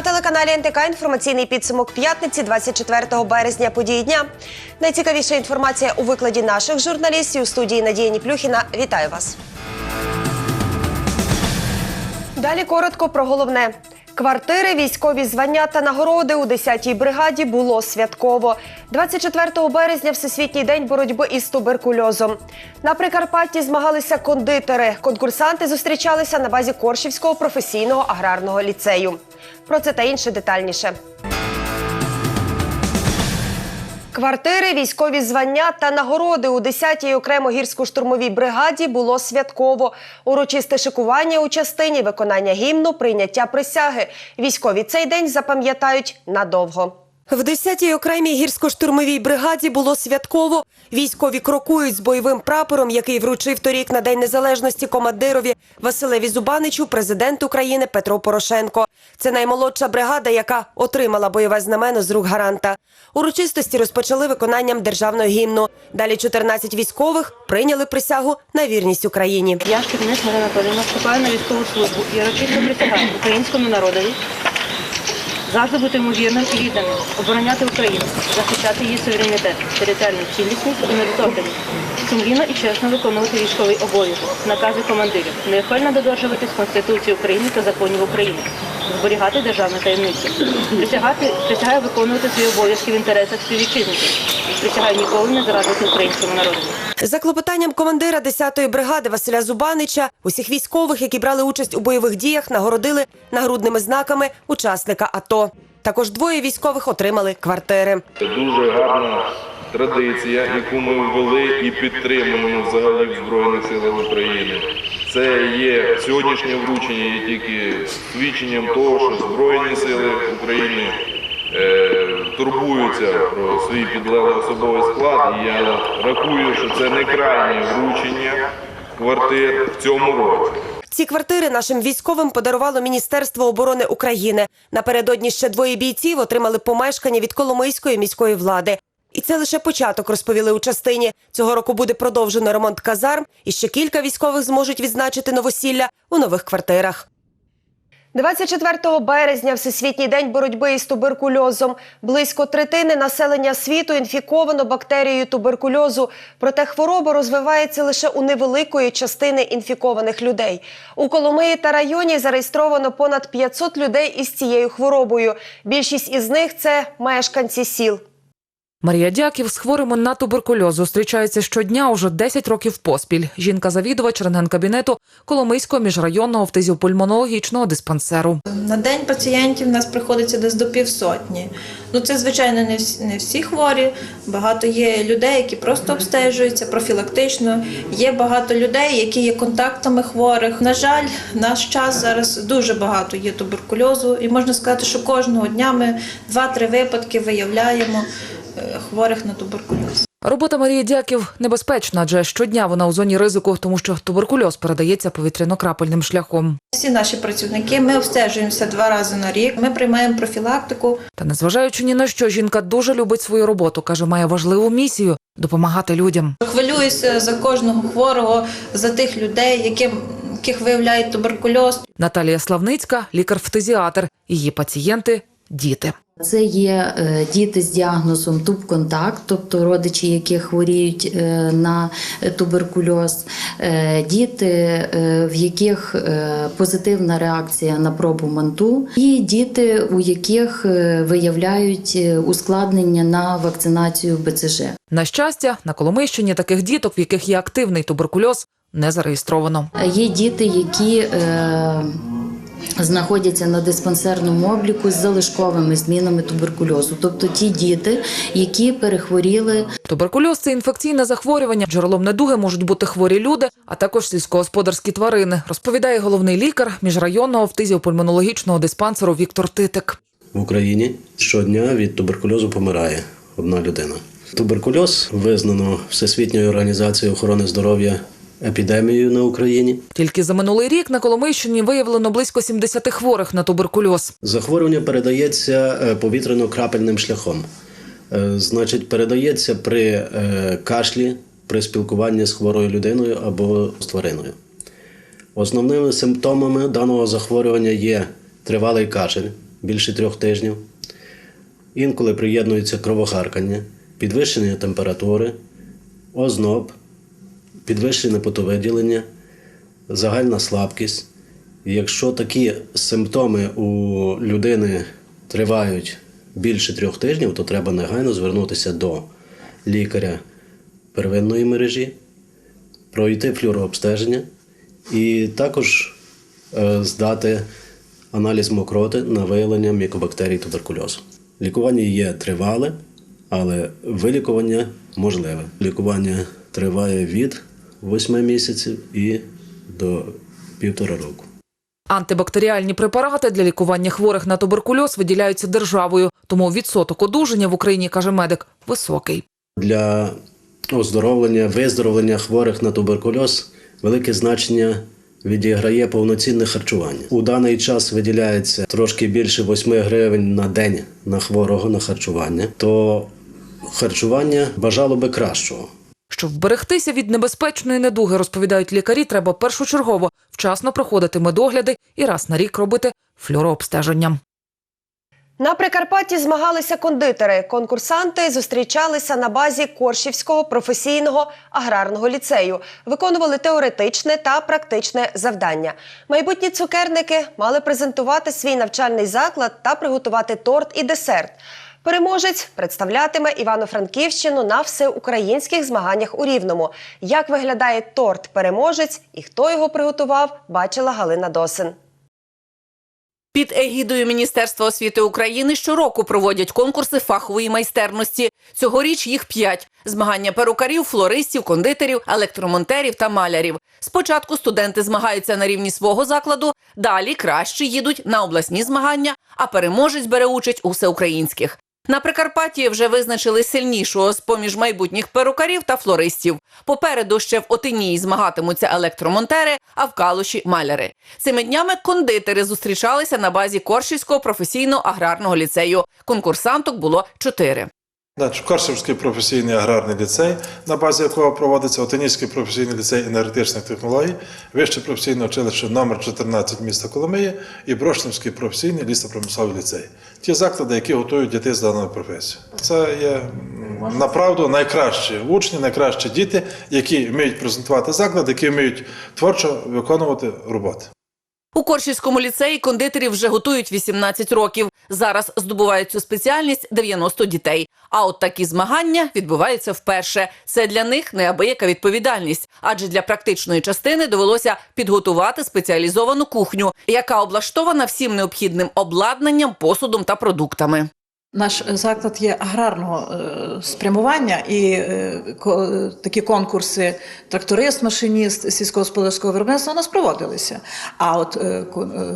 На телеканалі НТК інформаційний підсумок п'ятниці 24 березня події дня. Найцікавіша інформація у викладі наших журналістів у студії Надія Ніплюхіна. Вітаю вас. Далі коротко про головне. Квартири, військові звання та нагороди у 10-й бригаді було святково. 24 березня Всесвітній день боротьби із туберкульозом. На Прикарпатті змагалися кондитери. Конкурсанти зустрічалися на базі Коршівського професійного аграрного ліцею. Про це та інше детальніше. Квартири, військові звання та нагороди у 10-й окремо гірсько-штурмовій бригаді було святково. Урочисте шикування у частині виконання гімну, прийняття присяги. Військові цей день запам'ятають надовго. В 10-й окремій гірсько-штурмовій бригаді було святково. Військові крокують з бойовим прапором, який вручив торік на День Незалежності командирові Василеві Зубаничу президент України Петро Порошенко. Це наймолодша бригада, яка отримала бойове знамено з рук гаранта. Урочистості розпочали виконанням державного гімну. Далі 14 військових прийняли присягу на вірність Україні. Я Шкірник Марина Анатоліївна вступаю на військову службу і урочисто присягаю українському народові завжди бути йому вірним і відданим, обороняти Україну, захищати її суверенітет, територіальну цілісність і недоторканність, сумлінно і чесно виконувати військовий обов'язок, накази командирів, неохильно додержуватись Конституції України та законів України, зберігати державну таємницю, присягати, присягає виконувати свої обов'язки в інтересах співвітчизників, присягаю ніколи не зрадити українському народу. За клопотанням командира 10-ї бригади Василя Зубанича, усіх військових, які брали участь у бойових діях, нагородили нагрудними знаками учасника АТО. Також двоє військових отримали квартири. Це дуже гарна традиція, яку ми ввели і підтримуємо взагалі в Збройних силах України. Це є сьогоднішнє вручення є тільки свідченням того, що Збройні сили України турбуються про свій підлеглий особовий склад. І я рахую, що це не крайнє вручення квартир в цьому році. Ці квартири нашим військовим подарувало Міністерство оборони України. Напередодні ще двоє бійців отримали помешкання від Коломийської міської влади. І це лише початок, розповіли у частині. Цього року буде продовжено ремонт казарм, і ще кілька військових зможуть відзначити новосілля у нових квартирах. 24 березня Всесвітній день боротьби із туберкульозом. Близько третини населення світу інфіковано бактерією туберкульозу. Проте хвороба розвивається лише у невеликої частини інфікованих людей. У Коломиї та районі зареєстровано понад 500 людей із цією хворобою. Більшість із них це мешканці сіл. Марія Дяків з хворими на туберкульоз зустрічається щодня уже 10 років поспіль. Жінка-завідувач рентген-кабінету Коломийського міжрайонного фтизіопульмонологічного диспансеру. На день пацієнтів у нас приходиться десь до півсотні. Ну це звичайно не всі, не всі хворі. Багато є людей, які просто обстежуються профілактично. Є багато людей, які є контактами хворих. На жаль, наш час зараз дуже багато є туберкульозу, і можна сказати, що кожного дня ми два-три випадки виявляємо хворих на туберкульоз. Робота Марії Дяків небезпечна, адже щодня вона у зоні ризику, тому що туберкульоз передається повітряно-крапельним шляхом. Всі наші працівники ми обстежуємося два рази на рік. Ми приймаємо профілактику. Та незважаючи ні на що, жінка дуже любить свою роботу. каже, має важливу місію допомагати людям. Хвилююся за кожного хворого, за тих людей, яким яких виявляють туберкульоз. Наталія Славницька, лікар-фтизіатр. Її пацієнти діти. Це є е, діти з діагнозом тубконтакт, тобто родичі, які хворіють е, на туберкульоз, е, діти, в яких позитивна реакція на пробу манту, і діти, у яких виявляють ускладнення на вакцинацію БЦЖ. На щастя, на Коломийщині таких діток, в яких є активний туберкульоз, не зареєстровано. Є діти, які знаходяться на диспансерному обліку з залишковими змінами туберкульозу, тобто ті діти, які перехворіли Туберкульоз це інфекційне захворювання. Джерелом недуги можуть бути хворі люди, а також сільськогосподарські тварини, розповідає головний лікар міжрайонного фтизіопульмонологічного диспансеру Віктор Титик. В Україні щодня від туберкульозу помирає одна людина. Туберкульоз визнано Всесвітньою організацією охорони здоров'я епідемією на Україні. Тільки за минулий рік на Коломийщині виявлено близько 70 хворих на туберкульоз. Захворювання передається е, повітряно-крапельним шляхом. Е, Значить, передається при е, кашлі, при спілкуванні з хворою людиною або з твариною. Основними симптомами даного захворювання є тривалий кашель, більше трьох тижнів. Інколи приєднується кровохаркання, підвищення температури, озноб, підвищене потовиділення, загальна слабкість. І якщо такі симптоми у людини тривають більше трьох тижнів, то треба негайно звернутися до лікаря первинної мережі, пройти флюорообстеження і також е, здати аналіз мокроти на виявлення мікобактерій туберкульозу. Лікування є тривале, але вилікування можливе. Лікування триває від 8 місяців і до півтора року. Антибактеріальні препарати для лікування хворих на туберкульоз виділяються державою, тому відсоток одужання в Україні, каже медик, високий. Для оздоровлення, виздоровлення хворих на туберкульоз велике значення відіграє повноцінне харчування. У даний час виділяється трошки більше 8 гривень на день на хворого на харчування, то харчування бажало би кращого. Щоб вберегтися від небезпечної недуги, розповідають лікарі, треба першочергово вчасно проходити медогляди і раз на рік робити флюорообстеження. На Прикарпатті змагалися кондитери. Конкурсанти зустрічалися на базі Коршівського професійного аграрного ліцею, виконували теоретичне та практичне завдання. Майбутні цукерники мали презентувати свій навчальний заклад та приготувати торт і десерт. Переможець представлятиме Івано-Франківщину на всеукраїнських змаганнях у Рівному. Як виглядає торт переможець і хто його приготував, бачила Галина Досин. Під егідою Міністерства освіти України щороку проводять конкурси фахової майстерності. Цьогоріч їх п'ять: змагання перукарів, флористів, кондитерів, електромонтерів та малярів. Спочатку студенти змагаються на рівні свого закладу, далі кращі їдуть на обласні змагання, а переможець бере участь у всеукраїнських. На Прикарпатті вже визначили сильнішого з поміж майбутніх перукарів та флористів. Попереду ще в Отинії змагатимуться електромонтери, а в Калуші маляри. Цими днями кондитери зустрічалися на базі Коршівського професійно-аграрного ліцею. Конкурсанток було чотири. Коршевський професійний аграрний ліцей, на базі якого проводиться Отинійський професійний ліцей енергетичних технологій, Вище професійне училище номер 14 міста Коломиї і Брошнівський професійний лісопромисловий ліцей. Ті заклади, які готують дітей з даної професії. Це є направду найкращі учні, найкращі діти, які вміють презентувати заклад, які вміють творчо виконувати роботи. У Коршівському ліцеї кондитерів вже готують 18 років. Зараз здобувають цю спеціальність 90 дітей. А от такі змагання відбуваються вперше. Це для них неабияка відповідальність, адже для практичної частини довелося підготувати спеціалізовану кухню, яка облаштована всім необхідним обладнанням, посудом та продуктами. Наш заклад є аграрного е, спрямування, і е, е, такі конкурси тракторист, машиніст сільськогосподарського виробництва у нас проводилися. А от е, е,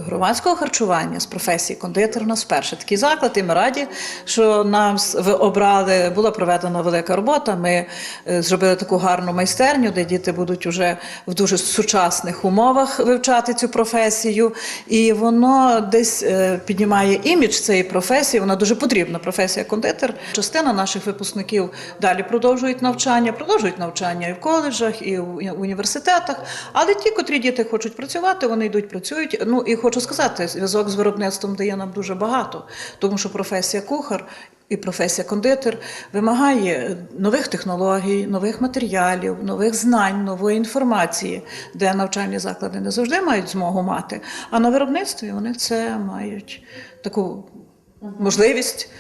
громадського харчування з професії кондитер у нас вперше такий заклад, і ми раді, що нам обрали. Була проведена велика робота. Ми е, зробили таку гарну майстерню, де діти будуть уже в дуже сучасних умовах вивчати цю професію, і воно десь е, піднімає імідж цієї професії. Вона дуже потрібна. Професія кондитер. Частина наших випускників далі продовжують навчання, продовжують навчання і в коледжах, і в університетах. Але ті, котрі діти хочуть працювати, вони йдуть, працюють. Ну і хочу сказати, зв'язок з виробництвом дає нам дуже багато, тому що професія кухар. І професія кондитер вимагає нових технологій, нових матеріалів, нових знань, нової інформації, де навчальні заклади не завжди мають змогу мати. А на виробництві вони це мають таку можливість.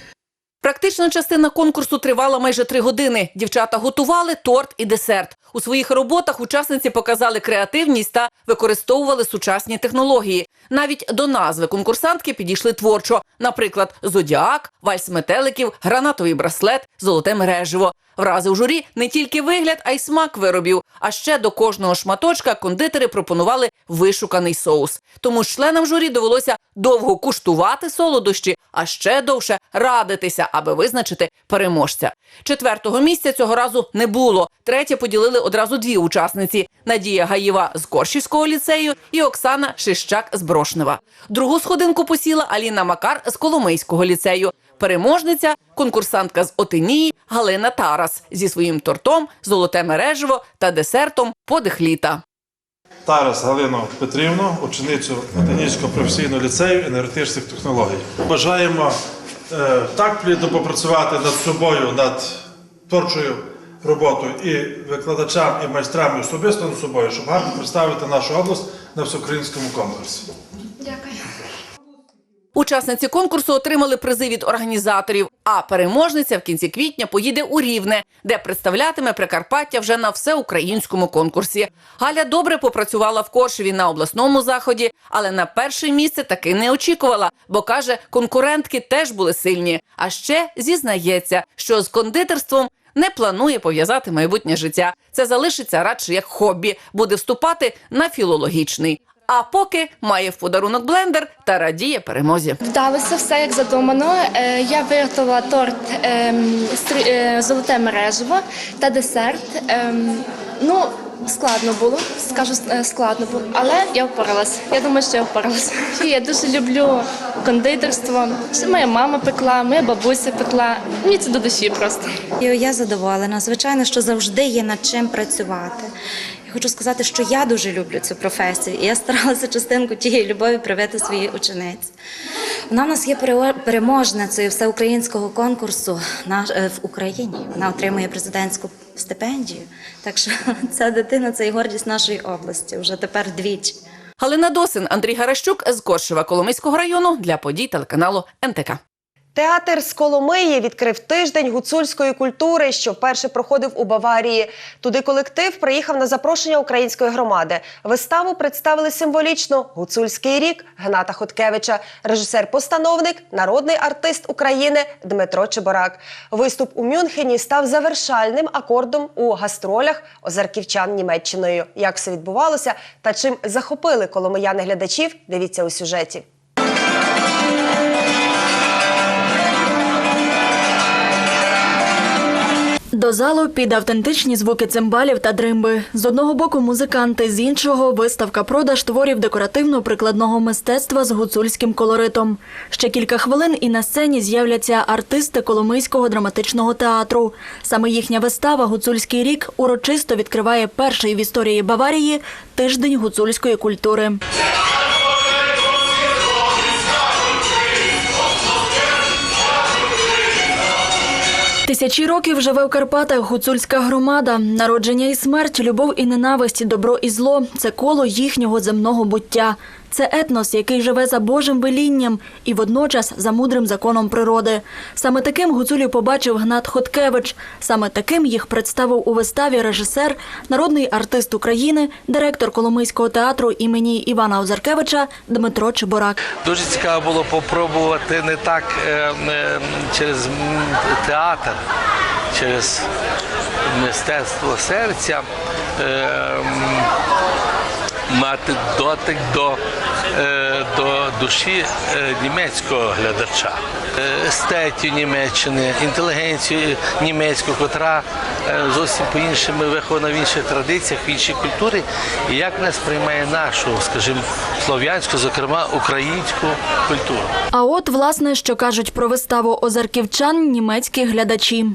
Практична частина конкурсу тривала майже три години. Дівчата готували торт і десерт. У своїх роботах учасниці показали креативність та використовували сучасні технології. Навіть до назви конкурсантки підійшли творчо. Наприклад, зодіак, вальс метеликів, гранатовий браслет, золоте мереживо. Вразив журі не тільки вигляд, а й смак виробів. А ще до кожного шматочка кондитери пропонували вишуканий соус. Тому членам журі довелося довго куштувати солодощі, а ще довше радитися, аби визначити переможця. Четвертого місця цього разу не було. Третє поділили одразу дві учасниці: Надія Гаєва з Коршівського ліцею і Оксана Шищак з Брошнева. Другу сходинку посіла Аліна Макар з Коломийського ліцею. Переможниця конкурсантка з Отинії Галина Тарас зі своїм тортом, золоте мереживо та десертом подих літа. Тарас Галину Петрівну, ученицю Отинійського професійного ліцею енергетичних технологій. Бажаємо е, так плідно попрацювати над собою, над творчою роботою і викладачам, і майстрам, і особисто над собою, щоб гарно представити нашу область на всеукраїнському конкурсі. Учасниці конкурсу отримали призи від організаторів. А переможниця в кінці квітня поїде у Рівне, де представлятиме Прикарпаття вже на всеукраїнському конкурсі. Галя добре попрацювала в Коршеві на обласному заході, але на перше місце таки не очікувала, бо каже, конкурентки теж були сильні. А ще зізнається, що з кондитерством. Не планує пов'язати майбутнє життя. Це залишиться радше як хобі, буде вступати на філологічний. А поки має в подарунок блендер та радіє перемозі. Вдалося все як задумано. Е, Я виготовила торт ем, е, золоте мережево та десерт. Ем, Ну, складно було, скажу е, складно було, але я впоралась. Я думаю, що я впоралась. Я дуже люблю кондитерство. Ще моя мама пекла, моя бабуся пекла. Мені це до душі просто. І Я задоволена. Звичайно, що завжди є над чим працювати. Я хочу сказати, що я дуже люблю цю професію, і я старалася частинку тієї любові привити своїй учениці. Вона в нас є переможницею всеукраїнського конкурсу е, в Україні. Вона отримує президентську стипендію. Так що ця дитина це і гордість нашої області вже тепер двічі. Галина Досин, Андрій Гаращук з Коршева Коломийського району для подій телеканалу НТК. Театр з Коломиї відкрив тиждень гуцульської культури, що вперше проходив у Баварії. Туди колектив приїхав на запрошення української громади. Виставу представили символічно гуцульський рік Гната Хоткевича, режисер-постановник, народний артист України Дмитро Чеборак. Виступ у Мюнхені став завершальним акордом у гастролях озарківчан Німеччиною. Як все відбувалося та чим захопили коломияни глядачів? Дивіться у сюжеті. До залу під автентичні звуки цимбалів та дримби. З одного боку музиканти, з іншого виставка продаж творів декоративно-прикладного мистецтва з гуцульським колоритом. Ще кілька хвилин і на сцені з'являться артисти Коломийського драматичного театру. Саме їхня вистава Гуцульський рік урочисто відкриває перший в історії Баварії тиждень гуцульської культури. Тисячі років живе в Карпатах гуцульська громада. Народження і смерть, любов і ненависть, добро і зло це коло їхнього земного буття. Це етнос, який живе за Божим велінням і водночас за мудрим законом природи. Саме таким гуцулів побачив Гнат Хоткевич. Саме таким їх представив у виставі режисер, народний артист України, директор Коломийського театру імені Івана Озаркевича Дмитро Чеборак. Дуже цікаво було попробувати не так е, е, через театр, через мистецтво серця. е, Мати дотик до, до душі е, німецького глядача, Е, естетів Німеччини, інтелігенцію німецьку, котра е, зовсім по-іншому вихована в інших традиціях, в іншій культурі, і як вона сприймає нашу, скажімо, слов'янську, зокрема українську культуру. А от, власне, що кажуть про виставу озарківчан німецькі глядачі.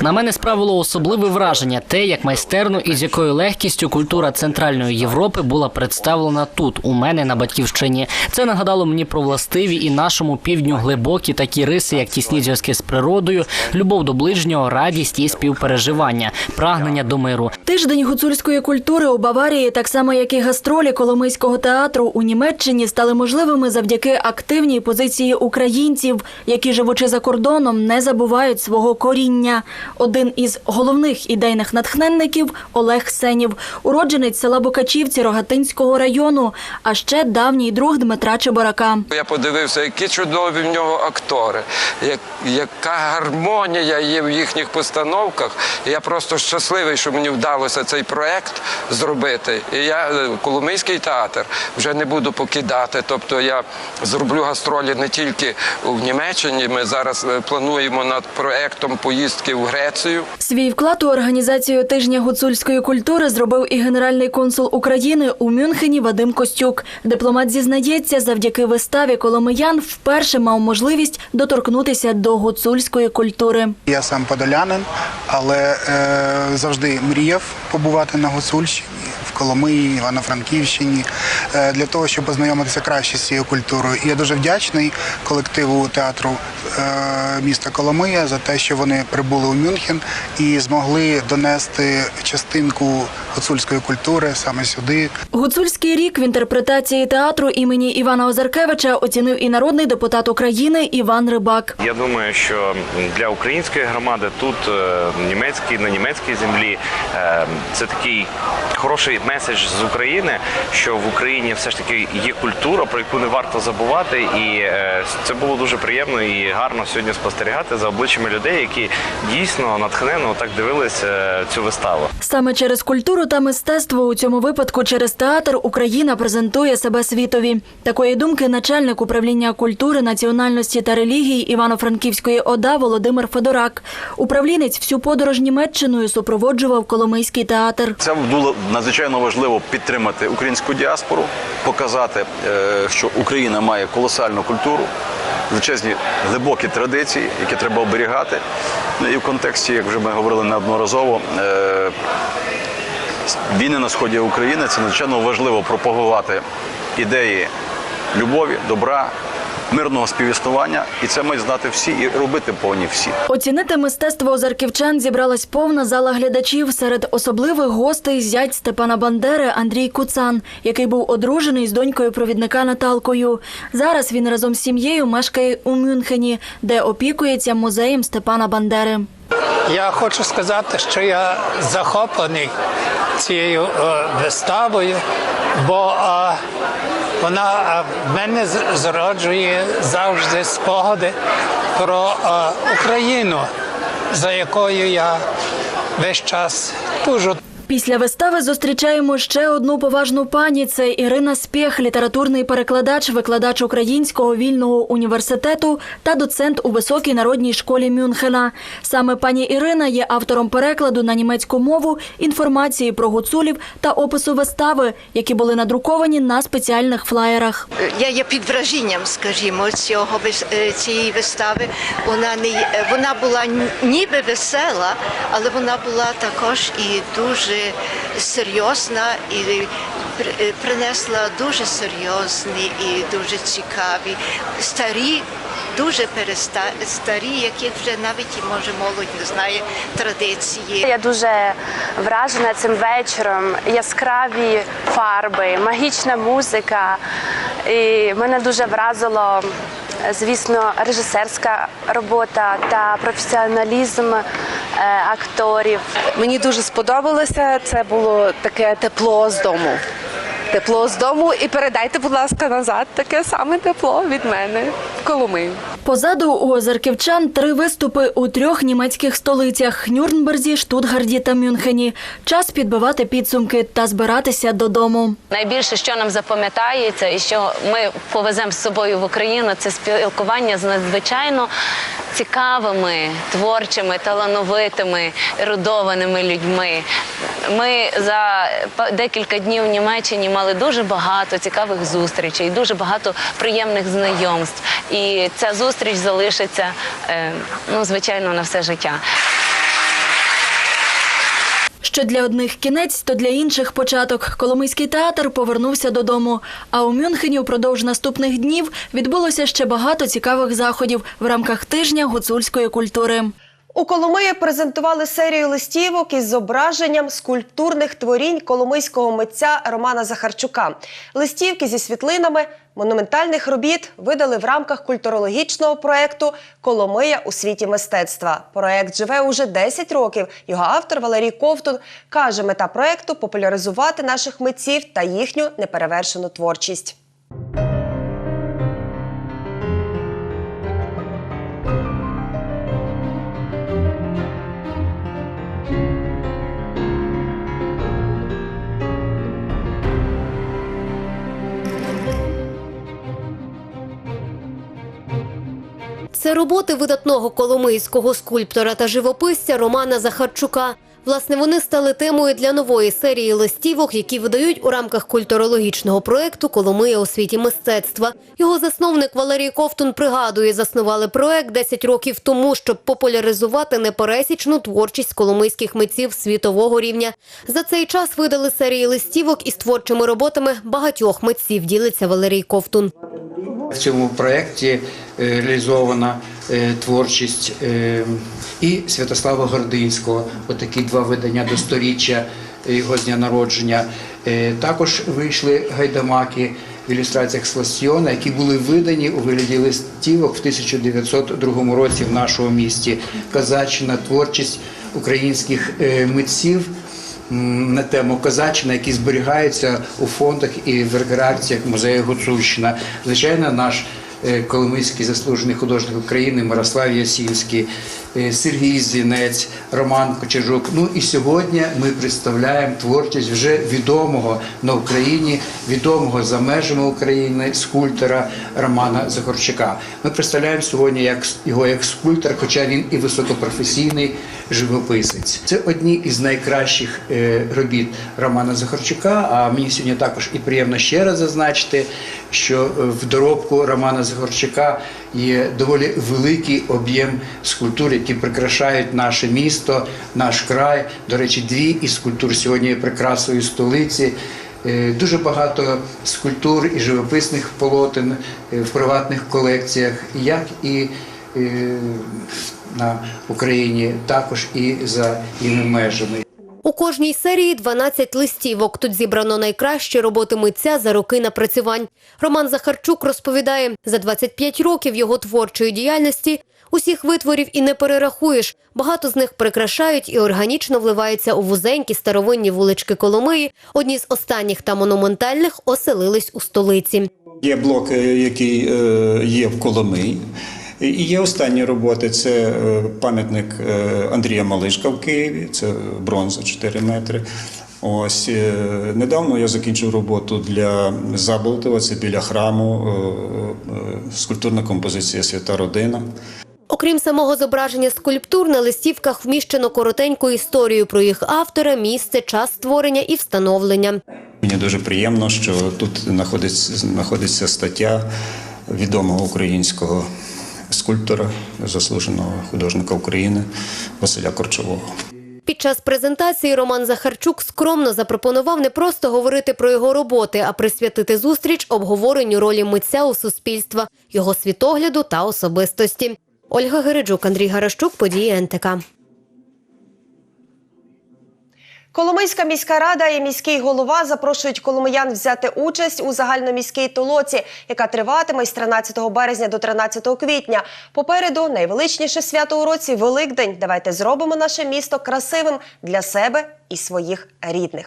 На мене справило особливе враження те, як майстерно і з якою легкістю культура Центральної Європи була представлена тут, у мене на батьківщині. Це нагадало мені про властиві і нашому півдню глибокі такі риси, як тісні зв'язки з природою, любов до ближнього, радість і співпереживання, прагнення до миру. Тиждень гуцульської культури у Баварії, так само як і гастролі Коломийського театру у Німеччині, стали можливими завдяки активній позиції українців, які, живучи за кордоном, не забувають свого коріння. Один із головних ідейних натхненників Олег Сенів, уродженець села Букачівці Рогатинського району, а ще давній друг Дмитра Чеборака. Я подивився, які чудові в нього актори, як, яка гармонія є в їхніх постановках. Я просто щасливий, що мені вдалося цей проект зробити. І я е, Коломийський театр вже не буду покидати. Тобто я зроблю гастролі не тільки в Німеччині. Ми зараз е, плануємо над проектом поїздки в Грецію. Свій вклад у організацію тижня гуцульської культури зробив і генеральний консул України у Мюнхені Вадим Костюк. Дипломат зізнається, завдяки виставі Коломиян вперше мав можливість доторкнутися до гуцульської культури. Я сам подолянин, але е, завжди мріяв побувати на Гуцульщині. В Коломиї, Івано-Франківщині, е, для того, щоб познайомитися краще з цією культурою. І я дуже вдячний колективу театру е, міста Коломия за те, що вони прибули у Мюнхен і змогли донести частинку гуцульської культури саме сюди. Гуцульський рік в інтерпретації театру імені Івана Озаркевича оцінив і народний депутат України Іван Рибак. Я думаю, що для української громади тут е, німецькій на німецькій землі е, це такий хороший меседж з України, що в Україні все ж таки є культура, про яку не варто забувати, і е, це було дуже приємно і гарно сьогодні спостерігати за обличчями людей, які дійсно натхненно так дивилися цю виставу. Саме через культуру та мистецтво у цьому випадку через театр Україна презентує себе світові. Такої думки начальник управління культури, національності та релігії Івано-Франківської ОДА Володимир Федорак. Управлінець всю подорож Німеччиною супроводжував Коломийський театр. Це було надзвичайно важливо підтримати українську діаспору, показати, е, що Україна має колосальну культуру, величезні глибокі традиції, які треба оберігати. Ну і в контексті, як вже ми говорили неодноразово, е, війни на сході України це надзвичайно важливо пропагувати ідеї любові, добра, мирного співіснування, і це мають знати всі і робити повинні всі. Оцінити мистецтво озарківчан зібралась повна зала глядачів. Серед особливих гостей зять Степана Бандери Андрій Куцан, який був одружений з донькою провідника Наталкою. Зараз він разом з сім'єю мешкає у Мюнхені, де опікується музеєм Степана Бандери. Я хочу сказати, що я захоплений цією е, виставою, бо е, вона в мене зроджує завжди спогади про Україну, за якою я весь час тужу. Після вистави зустрічаємо ще одну поважну пані. Це Ірина Спєх, літературний перекладач, викладач Українського вільного університету та доцент у високій народній школі Мюнхена. Саме пані Ірина є автором перекладу на німецьку мову інформації про гуцулів та опису вистави, які були надруковані на спеціальних флаєрах. Я є під враженням, скажімо, цього е, цієї вистави. Вона не е, вона була ніби весела, але вона була також і дуже серйозна і е, принесла дуже серйозні і дуже цікаві старі. Дуже переста старі, яких вже навіть може молодь не знає традиції. Я дуже вражена цим вечором. Яскраві фарби, магічна музика. І мене дуже вразило, звісно, режисерська робота та професіоналізм е, акторів. Мені дуже сподобалося. Це було таке тепло з дому. Тепло з дому і передайте, будь ласка, назад таке саме тепло від мене в Коломию. Позаду у озарківчан три виступи у трьох німецьких столицях Нюрнберзі, Штутгарді та Мюнхені. Час підбивати підсумки та збиратися додому. Найбільше, що нам запам'ятається, і що ми повеземо з собою в Україну, це спілкування з надзвичайно цікавими, творчими, талановитими, ерудованими людьми. Ми за декілька днів в Німеччині мали дуже багато цікавих зустрічей, дуже багато приємних знайомств. І ця зустріч залишиться, е, ну, звичайно, на все життя. Що для одних кінець, то для інших початок. Коломийський театр повернувся додому. А у Мюнхені впродовж наступних днів відбулося ще багато цікавих заходів в рамках тижня гуцульської культури. У Коломиї презентували серію листівок із зображенням скульптурних творінь коломийського митця Романа Захарчука. Листівки зі світлинами монументальних робіт видали в рамках культурологічного проекту Коломия у світі мистецтва. Проект живе уже 10 років. Його автор Валерій Ковтун каже, мета проекту популяризувати наших митців та їхню неперевершену творчість. Це роботи видатного коломийського скульптора та живописця Романа Захарчука. Власне, вони стали темою для нової серії листівок, які видають у рамках культурологічного проекту Коломия у світі мистецтва. Його засновник Валерій Ковтун пригадує, заснували проект 10 років тому, щоб популяризувати непересічну творчість коломийських митців світового рівня. За цей час видали серії листівок із творчими роботами багатьох митців. Ділиться Валерій Ковтун. В цьому проєкті реалізована е, творчість е, і Святослава Гординського, отакі два видання до сторіччя його з дня народження. Е, Також вийшли гайдамаки в ілюстраціях Сластіона, які були видані у вигляді листівок в 1902 році в нашому місті. Казачна творчість українських е, митців на тему Козаччина, які зберігаються у фондах і в рекреаціях музею Гуцульщина. Звичайно, наш е, коломийський заслужений художник України Мирослав Ясінський, е, Сергій Зінець, Роман Кочержук. Ну і сьогодні ми представляємо творчість вже відомого на Україні, відомого за межами України скульптора Романа Захарчука. Ми представляємо сьогодні як його як скульптор, хоча він і високопрофесійний живописець. Це одні із найкращих е, робіт Романа Захарчука. А мені сьогодні також і приємно ще раз зазначити, що е, в доробку Романа Захарчука є доволі великий об'єм скульптур, які прикрашають наше місто, наш край. До речі, дві із скульптур сьогодні є прикрасою столиці. Е, Дуже багато скульптур і живописних полотен в приватних колекціях, як і на Україні, також і за її межами. У кожній серії 12 листівок. Тут зібрано найкращі роботи митця за роки напрацювань. Роман Захарчук розповідає, за 25 років його творчої діяльності усіх витворів і не перерахуєш. Багато з них прикрашають і органічно вливаються у вузенькі старовинні вулички Коломиї. Одні з останніх та монументальних оселились у столиці. Є блок, який е, є в Коломиї. І є останні роботи. Це е, пам'ятник е, Андрія Малишка в Києві, це бронза 4 метри. Ось е, недавно я закінчив роботу для Заболотова, це біля храму, скульптурна композиція Свята Родина. Окрім самого зображення скульптур, на листівках вміщено коротеньку історію про їх автора, місце, час створення і встановлення. Мені дуже приємно, що тут знаходиться, знаходиться стаття відомого українського скульптора, заслуженого художника України Василя Корчового. Під час презентації Роман Захарчук скромно запропонував не просто говорити про його роботи, а присвятити зустріч обговоренню ролі митця у суспільства, його світогляду та особистості. Ольга Гереджук, Андрій Гарашчук, події НТК. Коломийська міська рада і міський голова запрошують коломиян взяти участь у загальноміській толоці, яка триватиме з 13 березня до 13 квітня. Попереду найвеличніше свято у році Великдень. Давайте зробимо наше місто красивим для себе і своїх рідних.